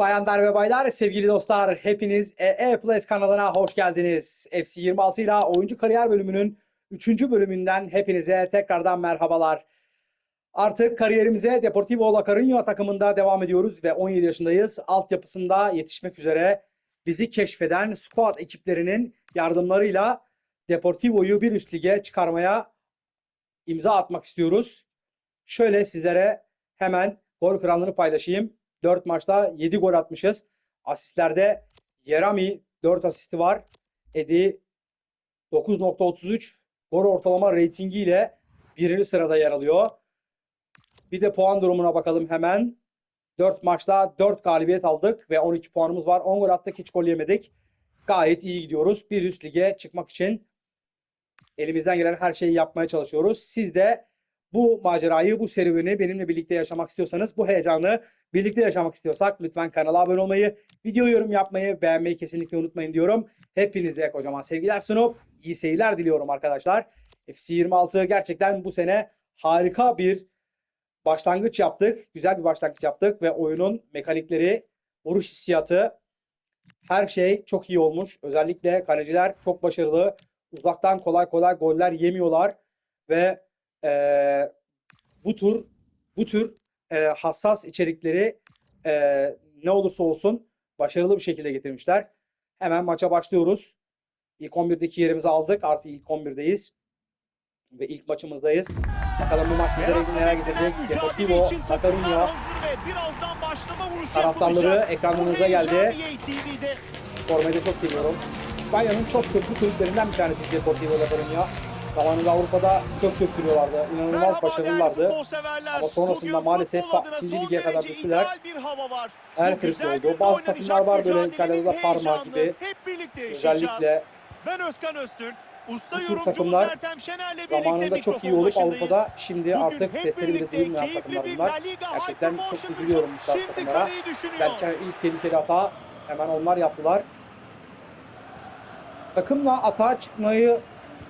Bayanlar ve baylar, sevgili dostlar, hepiniz EE Plus kanalına hoş geldiniz. FC 26 ile oyuncu kariyer bölümünün 3. bölümünden hepinize tekrardan merhabalar. Artık kariyerimize Deportivo La Coruña takımında devam ediyoruz ve 17 yaşındayız. Altyapısında yetişmek üzere bizi keşfeden squad ekiplerinin yardımlarıyla Deportivo'yu bir üst lige çıkarmaya imza atmak istiyoruz. Şöyle sizlere hemen gol kralını paylaşayım. 4 maçta 7 gol atmışız. Asistlerde Yerami 4 asisti var. Edi 9.33 gol ortalama reytingiyle birinci sırada yer alıyor. Bir de puan durumuna bakalım hemen. 4 maçta 4 galibiyet aldık ve 12 puanımız var. 10 gol attık hiç gol yemedik. Gayet iyi gidiyoruz. Bir üst lige çıkmak için elimizden gelen her şeyi yapmaya çalışıyoruz. Siz de bu macerayı, bu serüveni benimle birlikte yaşamak istiyorsanız, bu heyecanı birlikte yaşamak istiyorsak lütfen kanala abone olmayı, video yorum yapmayı, beğenmeyi kesinlikle unutmayın diyorum. Hepinize kocaman sevgiler sunup iyi seyirler diliyorum arkadaşlar. FC 26 gerçekten bu sene harika bir başlangıç yaptık. Güzel bir başlangıç yaptık ve oyunun mekanikleri, vuruş hissiyatı, her şey çok iyi olmuş. Özellikle kaleciler çok başarılı. Uzaktan kolay kolay goller yemiyorlar ve eee, bu tür bu tür eee, hassas içerikleri eee, ne olursa olsun başarılı bir şekilde getirmişler. Hemen maça başlıyoruz. İlk 11'deki yerimizi aldık. Artık ilk 11'deyiz. Ve ilk maçımızdayız. Bakalım bu maç bize neler getirecek. Deportivo, vuruşu taraftarları ekranlarınıza geldi. Formayı da çok seviyorum. İspanya'nın çok köklü kulüplerinden bir tanesi Deportivo Coruña. Zamanında Avrupa'da kök söktürüyorlardı. İnanılmaz başarılılardı. Ama sonrasında maalesef futbol bak, adına ikinci son lige kadar düştüler. Her Bu kırık güzel oldu. Bazı takımlar var böyle İtalya'da Parma gibi. Özellikle Ben Özkan Öztürk. Usta yorumcumuz Ertem Şener'le birlikte çok iyi olup. Avrupa'da şimdi Bugün artık sesleri bile duyulmayan takımlar bunlar. Gerçekten çok üzülüyorum bu tarz takımlara. Belki ilk tehlikeli hata hemen onlar yaptılar. Takımla atağa çıkmayı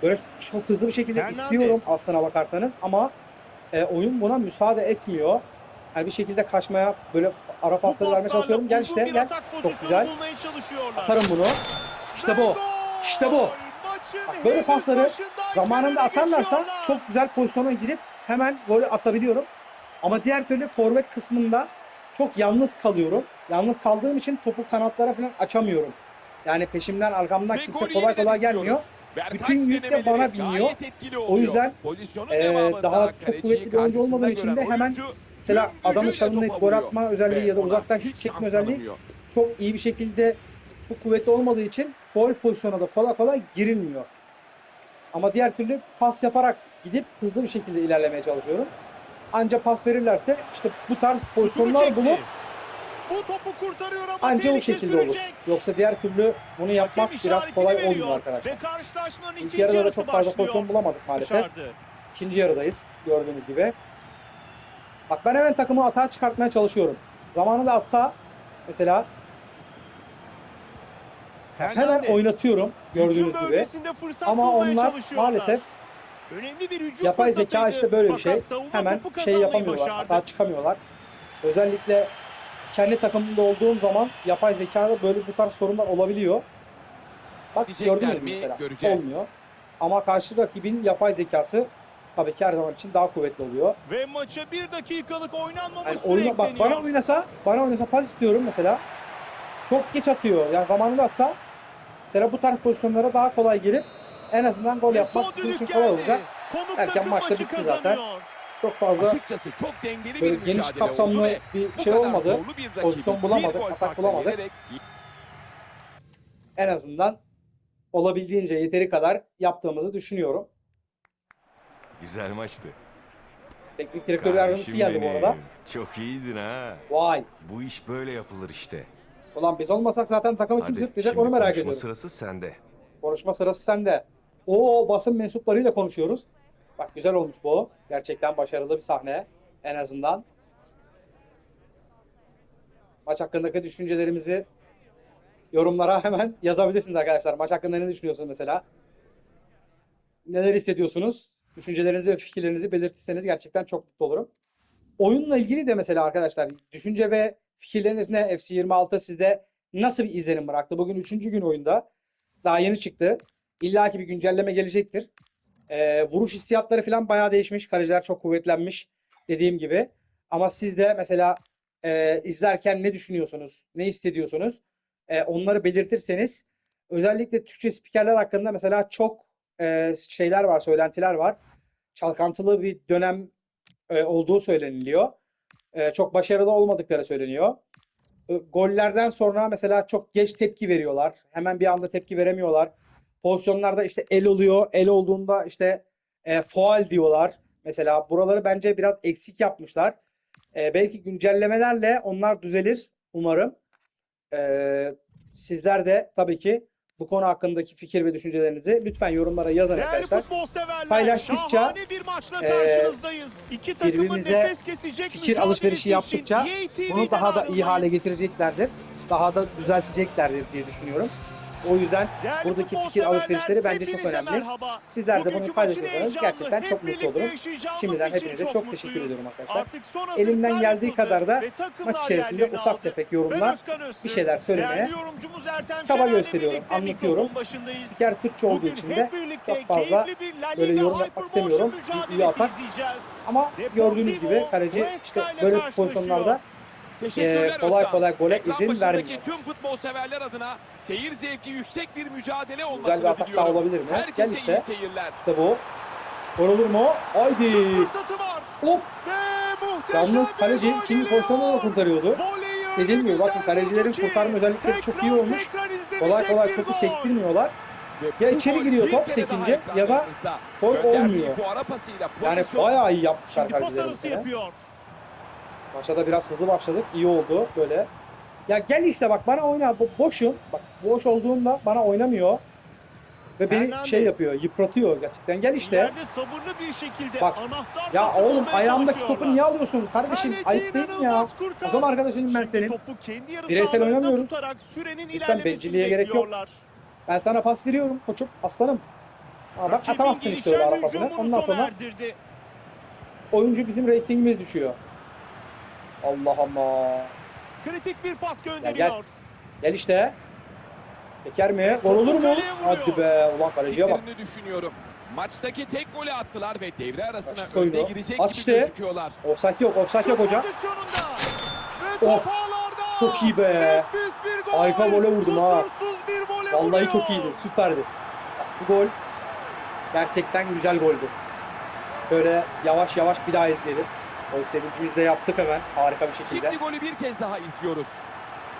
böyle çok hızlı bir şekilde Fernandes. istiyorum aslına bakarsanız ama e, oyun buna müsaade etmiyor. Yani bir şekilde kaçmaya böyle ara pasları vermeye çalışıyorum. Gel işte gel. Çok pozisyonu güzel. Atarım bunu. İşte bu. İşte bu. Bak böyle pasları Zamanında atarlarsa çok güzel pozisyona girip hemen golü atabiliyorum. Ama diğer türlü forvet kısmında çok yalnız kalıyorum. Yalnız kaldığım için topu kanatlara falan açamıyorum. Yani peşimden arkamdan kimse kolay kolay istiyoruz. gelmiyor. Bütün yük de bana biniyor. O yüzden, devamında daha çok kuvvetli bir oyuncu olmadığı için de hemen mesela adamı çalımlayıp gol atma özelliği ya da uzaktan şut çekme özelliği tanımıyor. çok iyi bir şekilde bu kuvvetli olmadığı için gol pozisyonuna da kolay kolay girilmiyor. Ama diğer türlü pas yaparak gidip hızlı bir şekilde ilerlemeye çalışıyorum. Anca pas verirlerse işte bu tarz pozisyonlar bulup Bu topu kurtarıyor ama anca o şekilde olur. sürecek. Yoksa diğer türlü bunu yapmak Hakem biraz kolay veriyor olmuyor arkadaşlar. Ve karşılaşmanın İlk ikinci yarıda da yarısı çok fazla başlıyor. pozisyon bulamadık maalesef. Başardı. İkinci yarıdayız gördüğünüz gibi. Bak ben hemen takımı atağa çıkartmaya çalışıyorum. Zamanında atsa mesela hemen Hernandez. oynatıyorum gördüğünüz Hücum gibi. bölgesinde fırsat Ama bulmaya onlar çalışıyorlar. maalesef Önemli bir hücum yapay zeka fırsatıydı. işte böyle bir Fakat şey. savunma Hemen topu şey kazanmayı yapamıyorlar. başardı. Hata çıkamıyorlar. Özellikle kendi takımımda olduğum zaman yapay zekada böyle bu tarz sorunlar olabiliyor. Bak gördünüz mü mesela? Göreceğiz. Olmuyor. Ama karşı rakibin yapay zekası tabii ki her zaman için daha kuvvetli oluyor. Ve maça bir dakikalık oynanmamış Yani süre oyuna, bak bana oynasa, bana oynasa pas istiyorum mesela. Çok geç atıyor. Yani zamanında atsa mesela bu tarz pozisyonlara daha kolay girip en azından gol Ve yapmak için kolay olacak. Konuk Erken maçta bitti zaten. Çok fazla Açıkçası çok dengeli bir geniş kapsamlı ve bir şey olmadı. bir Pozisyon bir bulamadık, gol atak bulamadık. yenerek En azından olabildiğince yeteri kadar yaptığımızı düşünüyorum. Güzel maçtı. Teknik direktör yardımcısı geldi bu arada. Çok iyiydin ha. Vay. Bu iş böyle yapılır işte. Ulan biz olmasak zaten takımı kim şimdi onu merak konuşma ediyorum. sırası sende. Konuşma sırası sende. O basın mensuplarıyla konuşuyoruz. Bak güzel olmuş bu. Gerçekten başarılı bir sahne. En azından. Maç hakkındaki düşüncelerimizi yorumlara hemen yazabilirsiniz arkadaşlar. Maç hakkında ne düşünüyorsunuz mesela? Neler hissediyorsunuz? Düşüncelerinizi ve fikirlerinizi belirtirseniz gerçekten çok mutlu olurum. Oyunla ilgili de mesela arkadaşlar düşünce ve Fikirleriniz ne? FC26 sizde nasıl bir izlenim bıraktı? Bugün 3. gün oyunda. Daha yeni çıktı. İlla ki bir güncelleme gelecektir. Ee, vuruş hissiyatları falan bayağı değişmiş. Kaleciler çok kuvvetlenmiş. Dediğim gibi. Ama siz de mesela e, izlerken ne düşünüyorsunuz? Ne hissediyorsunuz? E, onları belirtirseniz özellikle Türkçe spikerler hakkında mesela çok e, şeyler var, söylentiler var. Çalkantılı bir dönem e, olduğu söyleniliyor. E, çok başarılı olmadıkları söyleniyor. E, gollerden sonra mesela çok geç tepki veriyorlar. Hemen bir anda tepki veremiyorlar. Pozisyonlarda işte el oluyor. El olduğunda işte e, faul diyorlar. Mesela buraları bence biraz eksik yapmışlar. E, belki güncellemelerle onlar düzelir umarım. E, sizler de tabii ki bu konu hakkındaki fikir ve düşüncelerinizi lütfen yorumlara yazın Değerli arkadaşlar. futbol severler, Paylaştıkça, bir maçla e, karşınızdayız. İki takımın birbirimize nefes kesecek fikir alışverişi yaptıkça Bunu daha da iyi hale getireceklerdir. Daha da düzelteceklerdir diye düşünüyorum. O yüzden Değerli buradaki fikir alışverişleri bence çok önemli. merhaba. Sizler de bunu paylaşırsanız gerçekten çok mutlu olurum. Şimdiden hepinize çok teşekkür mutluyuz. ediyorum arkadaşlar. Elimden geldiği kadar da Maç içerisinde ufak tefek yorumlar, bir şeyler söylemeye çaba gösteriyorum, anlatıyorum. Spiker Türkçe olduğu için de çok fazla böyle yorum yapmak istemiyorum. Atak. Ama gördüğünüz gibi kaleci işte böyle pozisyonlarda Ee, kolay kolay gole izin vermiyor. tüm futbol severler adına seyir zevki yüksek bir mücadele güzel bir olmasını atak daha diliyorum. olabilir mi? Gel Herkese işte. iyi seyirler. İşte bu. Gol olur mu? Haydi. Şut fırsatı var. Hop. Ve muhteşem Yalnız kaleci ikinci pozisyonu da kurtarıyordu. Gibi bakın kalecilerin kurtarma özellikleri çok iyi tekrar olmuş. tekrar Kolay kolay topu sektirmiyorlar. Ya içeri giriyor top sekince ya da gol olmuyor. Yani bayağı iyi yapmışlar kalecilerin. Maça da biraz hızlı başladık. İyi oldu böyle. Ya gel işte bak bana oyna. Bo- Boşum. Bak boş olduğumda bana oynamıyor. Ve beni Hernandez. şey yapıyor, yıpratıyor gerçekten. Gel işte. Sabırlı bir şekilde Bak, anahtar Ya oğlum ayağımdaki topu niye alıyorsun kardeşim? Kaleci Ayıp değil mi ya? Takım arkadaşıyım ben senin. Topu kendi yarı Bireysel oynamıyoruz. tutarak sürenin Lütfen bencilliğe gerek yok. Ben sana pas veriyorum koçum, aslanım. Ama bak atamazsın işte öyle gelişen ara pasını. hücumunu Ondan sonra erdirdi. oyuncu bizim reytingimiz düşüyor. Allah Allah. Kritik bir pas gönderiyor. Gel işte. Teker mi? Gol olur mu? Hadi be. Ulan kaleciye bak. Düşünüyorum. Maçtaki tek golü attılar ve devre arasına Açık önde girecek At gibi işte. gözüküyorlar. Offside yok. Offside yok top Of, çok iyi be. Gol. Harika vole vurdum ha. Kusursuz bir vole Vallahi vuruyor. çok iyiydi. Süperdi. Bu gol gerçekten güzel goldü. Böyle yavaş yavaş bir daha izleyelim. Gol sevincimizi de yaptık hemen. Harika bir şekilde. Şimdi golü bir kez daha izliyoruz.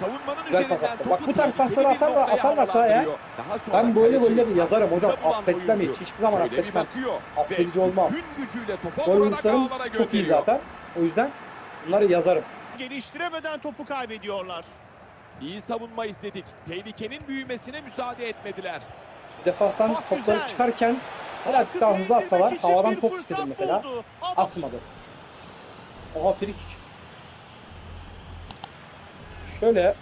Savunmanın Güzel pas üzerinden attı. topu Bak bu tarz tehlikeli pasları bir atar da- noktaya atarlarsa eğer, havalandırıyor. Daha sonra Ben böyle kaleci golleri yazarım hocam. karşısında bulan Affetmem hiç. oyuncu Hiçbir zaman şöyle bir affetmem. bakıyor Affedici ve olmam. bütün gücüyle topa Gol vurarak vuruşlarım ağlara çok iyi gönderiyor. zaten. O yüzden bunları yazarım. Geliştiremeden topu kaybediyorlar. İyi savunma izledik. Tehlikenin büyümesine müsaade etmediler. Şu defanstan Pas topları güzel. çıkarken birazcık daha hızlı atsalar havadan bir top istedim mesela. Atmadı. Oha free kick. Şöyle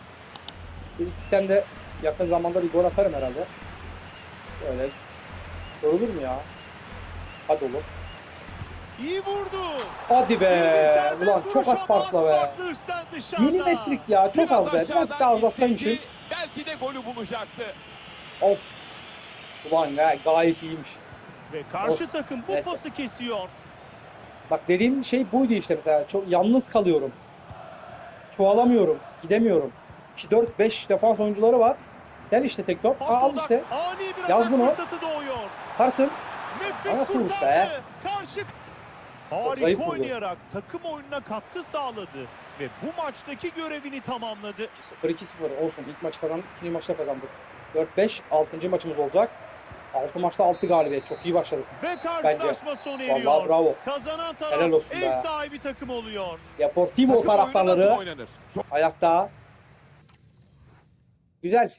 tane de yakın zamanda bir gol atarım herhalde. Böyle. Yorulur mu ya? Hadi oğlum. iyi vurdu. Hadi be. Ulan çok az farkla be. Milimetrik ya. Çok Biraz az be. Birazcık daha uzatsamışım. gitseydi Belki de golü bulacaktı. Of. Ulan ya gayet iyiymiş. Ve karşı Olsun. takım bu Neyse. pası kesiyor. Bak dediğim şey buydu işte mesela. Çok yalnız kalıyorum. Çoğalamıyorum. Gidemiyorum. 2 4 5 defans oyuncuları var. Gel işte tek top. Aa, al işte. Yaz bunu. fırsatı doğuyor. Atarsın. Nefis Nasılmış kurtardı. be? Karşı Harika oynayarak takım oyununa katkı sağladı ve bu maçtaki görevini tamamladı. 0-2-0 olsun. İlk maçı kazandık. ikinci maçta kazandık. 4-5 6. maçımız olacak. 6 maçta 6 galibiyet. Çok iyi başladık. Ve karşılaşma sona eriyor. Vallahi bravo. Kazanan Helal taraf olsun ev be. sahibi takım oluyor. Deportivo Takım oyunu nasıl taraftarları oynanır? ayakta. Güzel.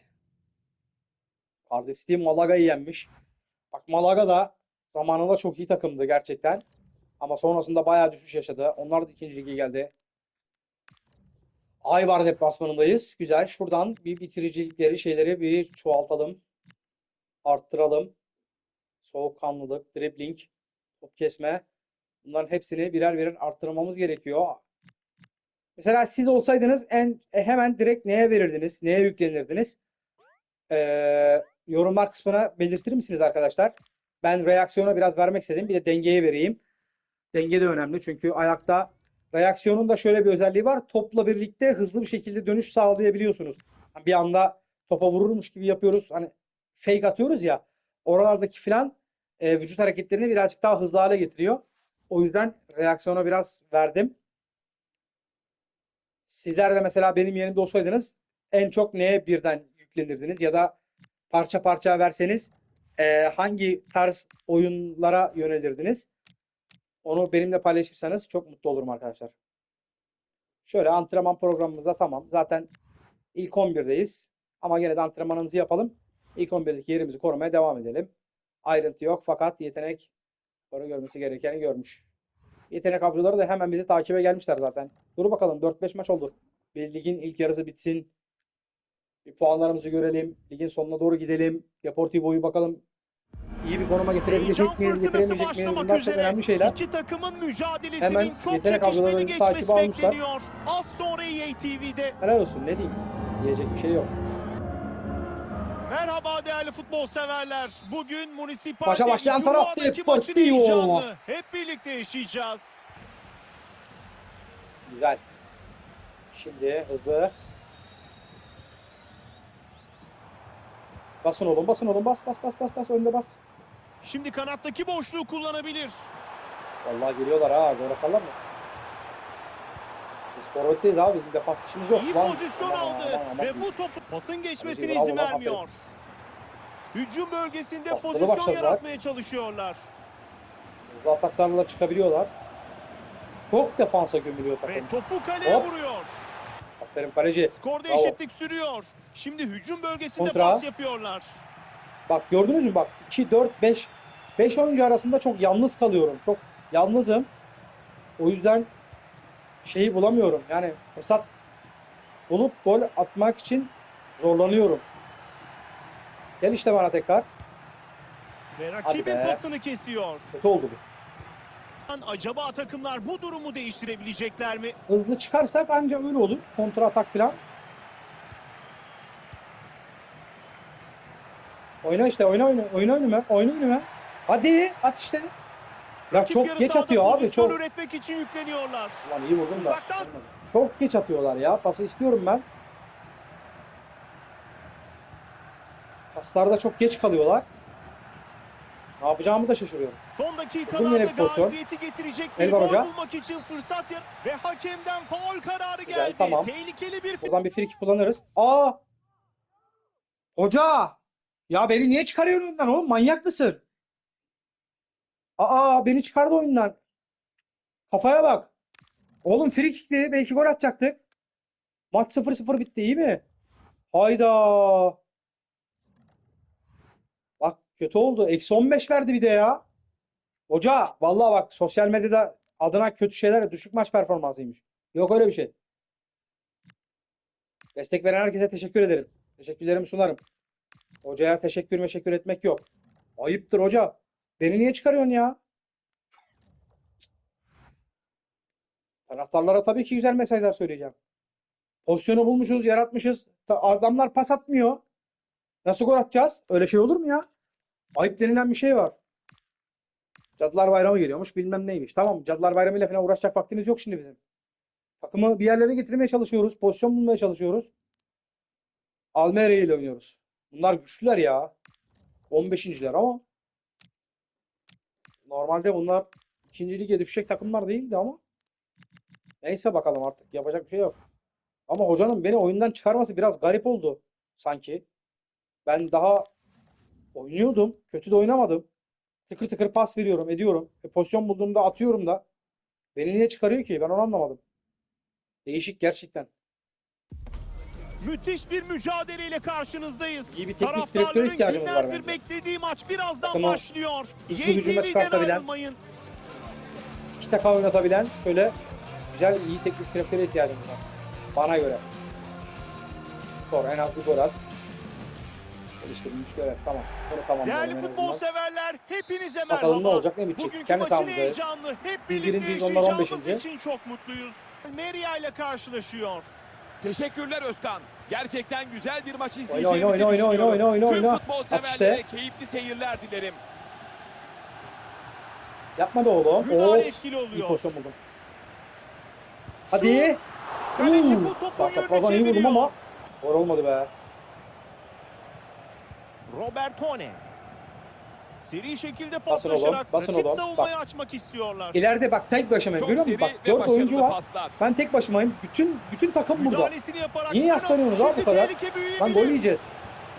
Cardiff City Malaga'yı yenmiş. Bak Malaga da zamanında çok iyi takımdı gerçekten. Ama sonrasında bayağı düşüş yaşadı. Onlar da ikinci lige geldi. Aybar deplasmanındayız. Güzel. Şuradan bir bitiricilikleri şeyleri bir çoğaltalım. Arttıralım. Soğukkanlılık, dribbling, top kesme. Bunların hepsini birer birer arttırmamız gerekiyor. Mesela siz olsaydınız en e, hemen direkt neye verirdiniz? Neye yüklenirdiniz? Ee, yorumlar kısmına belirtir misiniz arkadaşlar? Ben reaksiyona biraz vermek istedim. Bir de dengeye vereyim. Denge de önemli çünkü ayakta reaksiyonun da şöyle bir özelliği var. Topla birlikte hızlı bir şekilde dönüş sağlayabiliyorsunuz. Bir anda topa vururmuş gibi yapıyoruz. Hani fake atıyoruz ya. Oralardaki filan e, vücut hareketlerini birazcık daha hızlı hale getiriyor. O yüzden reaksiyona biraz verdim. Sizler de mesela benim yerimde olsaydınız en çok neye birden yüklenirdiniz ya da parça parça verseniz e, hangi tarz oyunlara yönelirdiniz? Onu benimle paylaşırsanız çok mutlu olurum arkadaşlar. Şöyle antrenman programımızda tamam. Zaten ilk 11'deyiz. Ama gene de antrenmanımızı yapalım. İlk 11'deki yerimizi korumaya devam edelim. Ayrıntı yok fakat yetenek onu görmesi gerekeni görmüş. Yetenek avcıları da hemen bizi takibe gelmişler zaten. Dur bakalım 4-5 maç oldu. Bir ligin ilk yarısı bitsin. Bir puanlarımızı görelim. Ligin sonuna doğru gidelim. Deportivo'yu bakalım iyi bir konuma getirebilecek miyiz, getiremeyecek miyiz? Bunlar çok önemli şeyler. İki takımın mücadelesinin Hemen çok yetenek çekişmeli avcılarını geçmesi takibe almışlar. Az sonra EA TV'de. Helal olsun ne diyeyim. Diyecek bir şey yok. Merhaba değerli futbol severler. Bugün Municipal Maça başlayan taraf Euro'daki maçın hep birlikte yaşayacağız. Güzel. Şimdi hızlı. Basın oğlum basın oğlum bas bas bas bas bas önde bas. Şimdi kanattaki boşluğu kullanabilir. Vallahi geliyorlar ha gol atarlar mı? Biz forvetteyiz abi bizim defans işimiz yok. İyi Lan, pozisyon aman, aldı aman, aman. ve bu topu pasın geçmesine bravo izin lan, vermiyor. Hücum bölgesinde Baskılı pozisyon başladılar. yaratmaya çalışıyorlar. Hızlı ataklarla çıkabiliyorlar. Çok defansa gömülüyor Ve takım. topu kaleye Hop. vuruyor. Aferin kaleci. Skorda Bravo. eşitlik sürüyor. Şimdi hücum bölgesinde Kontra. pas yapıyorlar. Bak gördünüz mü bak 2 4 5 5 oyuncu arasında çok yalnız kalıyorum. Çok yalnızım. O yüzden şeyi bulamıyorum. Yani fırsat bulup gol atmak için zorlanıyorum. Gel işte bana tekrar. Ve rakibin pasını kesiyor. Kötü oldu bu. Acaba takımlar bu durumu değiştirebilecekler mi? Hızlı çıkarsak anca öyle olur. Kontra atak falan. Oyna işte oyna oyna oyna önüme oyna önüme. Hadi at işte. Ya Rakip çok yarı geç sahada atıyor abi pozisyon çok. üretmek için yükleniyorlar. Lan iyi vurdum da. Uzaktan- Çok geç atıyorlar ya. Pası istiyorum ben. Paslarda çok geç kalıyorlar. Ne yapacağımı da şaşırıyorum. Son dakikalarda yine bir pozisyon. galibiyeti getirecek bir Elvan gol Hoca. bulmak için fırsat yer ve hakemden faul kararı Güzel, geldi. tamam. Tehlikeli bir Buradan bir friki kullanırız. Aa! Hoca! Ya beni niye çıkarıyorsun oyundan oğlum? Manyak mısın? Aa beni çıkardı oyundan. Kafaya bak. Oğlum free kickti. Belki gol atacaktık. Maç 0-0 bitti iyi mi? Hayda. Bak kötü oldu. Eksi 15 verdi bir de ya. Hoca vallahi bak sosyal medyada adına kötü şeyler düşük maç performansıymış. Yok öyle bir şey. Destek veren herkese teşekkür ederim. Teşekkürlerimi sunarım. Hocaya teşekkür meşekkür etmek yok. Ayıptır hoca. Beni niye çıkarıyorsun ya? Taraftarlara tabii ki güzel mesajlar söyleyeceğim. Pozisyonu bulmuşuz, yaratmışız. Adamlar pas atmıyor. Nasıl gol atacağız? Öyle şey olur mu ya? Ayıp denilen bir şey var. Cadılar Bayramı geliyormuş bilmem neymiş. Tamam Cadılar Bayramı ile falan uğraşacak vaktimiz yok şimdi bizim. Takımı bir yerlere getirmeye çalışıyoruz. Pozisyon bulmaya çalışıyoruz. Almere ile oynuyoruz. Bunlar güçlüler ya. 15.ler ama normalde bunlar ikinci lige düşecek takımlar değildi ama neyse bakalım artık yapacak bir şey yok. Ama hocanın beni oyundan çıkarması biraz garip oldu sanki. Ben daha oynuyordum. Kötü de oynamadım. Tıkır tıkır pas veriyorum, ediyorum. E, pozisyon bulduğumda atıyorum da. Beni niye çıkarıyor ki? Ben onu anlamadım. Değişik gerçekten. Müthiş bir mücadeleyle karşınızdayız. İyi bir teknik Taraftarların ihtiyacımız var günlerdir bence. beklediği maç birazdan Takımı başlıyor. hızlı hücuma TV'den çıkartabilen, ayrılmayın. İki taka oynatabilen böyle güzel iyi teknik direktöre ihtiyacımız var. Bana göre. Skor en az bir gol at. Geliştirilmiş görev. Tamam. Bunu tamamlayalım Değerli futbol severler hepinize Bakalım merhaba. ne olacak ne bitecek. Bugünkü Kendi maçın sahamızdayız. heyecanlı. Hep Biz birlikte birinciyiz, onlar yaşayacağımız 15'inci. için çok mutluyuz. Meria ile karşılaşıyor. Teşekkürler Özkan. Gerçekten güzel bir maç izleyeceğimizi oyna oyna oyna oyna oyna oyna Tüm futbol severlere işte. keyifli seyirler dilerim. Yapma be oğlum. Müdahale etkili İyi oluyor. pozisyon buldum. Hadi. Kaleci bu topun yönünü iyi vurdum ama. Gol olmadı be. Robertone. Seri şekilde Basın oğlum, paslaşarak basın rakip oğlum. savunmayı açmak istiyorlar. İleride bak tek başımayım. Çok Görüyor seri musun? Bak ve 4 oyuncu var. paslar. Ben tek başımayım. Bütün bütün takım burada. Müdahalesini yaparak Niye yaslanıyorsunuz abi bu kadar? Lan gol yiyeceğiz.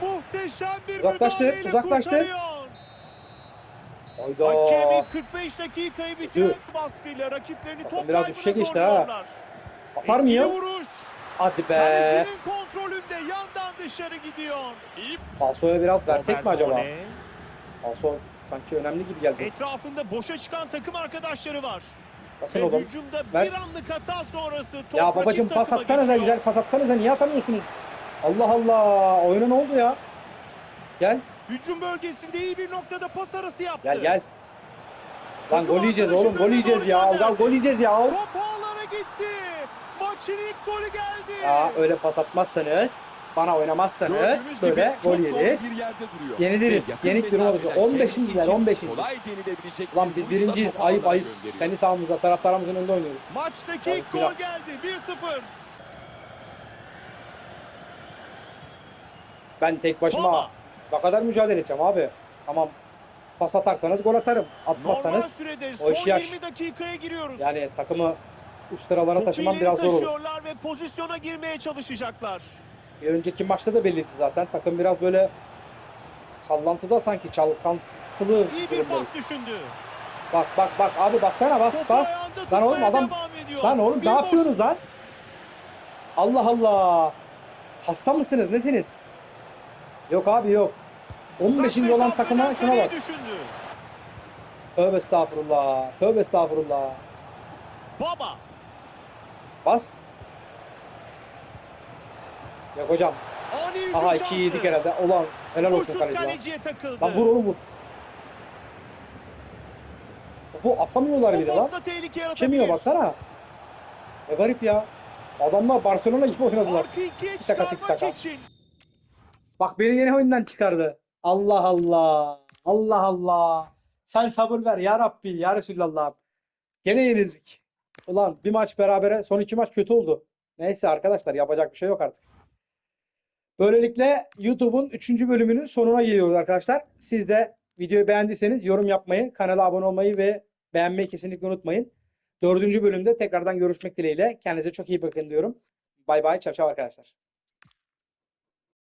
Muhteşem bir Uzaklaştır, müdahaleyle uzaklaştır. kurtarıyor. Hayda. Hakemi 45 dakikayı bitiren Dur. baskıyla rakiplerini Bakın top biraz kaybına düşüşe geçti ha. zorluyorlar. Atar İkili mıyım? vuruş. Hadi be. Kalecinin kontrolünde yandan dışarı gidiyor. İyi Falso'ya biraz versek mi acaba? Robertone. Falso sanki önemli gibi geldi. Etrafında boşa çıkan takım arkadaşları var. Basın oğlum. hücumda Ver. bir anlık hata sonrası top Ya babacım pas atsanıza geçiyor. güzel pas atsanıza niye atamıyorsunuz? Allah Allah. Oyuna ne oldu ya? Gel Hücum bölgesinde iyi bir noktada pas arası yaptı. gel gel. Lan gol yiyeceğiz oğlum gol yiyeceğiz ya. Gol, gol yiyeceğiz ya. Top ağlara gitti. Maçın ilk golü geldi. Ya öyle pas atmazsanız bana oynamazsanız böyle gol yeriz. Yeniliriz. Yenik durum mesafeden 15. kendisi yer için 15. Kolay denilebilecek Lan bir biz birinciyiz. Ayıp ayıp. Kendi sahamızda taraftarımızın önünde oynuyoruz. Maçtaki biraz- gol geldi. 1-0. Ben tek başıma Baba. ne kadar mücadele edeceğim abi. Tamam. Pas atarsanız gol atarım. Atmazsanız sürede o iş yaş. 20 dakikaya giriyoruz. yani takımı üst sıralara taşımam biraz zor olur. ve pozisyona girmeye çalışacaklar. Bir önceki maçta da belliydi zaten. Takım biraz böyle sallantıda sanki çalkantılı İyi bir durumdayız. pas düşündü. Bak bak bak abi bassana bas Topu bas. ayağında Lan oğlum tutmaya adam devam ediyor. lan oğlum Bir ne boş- yapıyorsunuz lan? Allah Allah. Hasta mısınız? Nesiniz? Yok abi yok. 15. Uzak olan mesafeden takıma şuna bak. Düşündü. Tövbe estağfurullah. Tövbe estağfurullah. Baba. Bas. Yok hocam. Aha şansı. iki yedik herhalde. Ulan helal olsun kaleci lan. kaleciye takıldı. Lan vur oğlum vur. Bu atamıyorlar bile lan. Çemiyor baksana. Ne garip ya. Adamlar Barcelona gibi oynadılar. Tik taka, tik taka. Bak beni yeni oyundan çıkardı. Allah Allah. Allah Allah. Sen sabır ver ya Rabbi ya Resulallah. Gene yenildik. Ulan bir maç berabere son iki maç kötü oldu. Neyse arkadaşlar yapacak bir şey yok artık. Böylelikle YouTube'un 3. bölümünün sonuna geliyoruz arkadaşlar. Siz de videoyu beğendiyseniz yorum yapmayı, kanala abone olmayı ve beğenmeyi kesinlikle unutmayın. 4. bölümde tekrardan görüşmek dileğiyle. Kendinize çok iyi bakın diyorum. Bay bay. Çav çav arkadaşlar.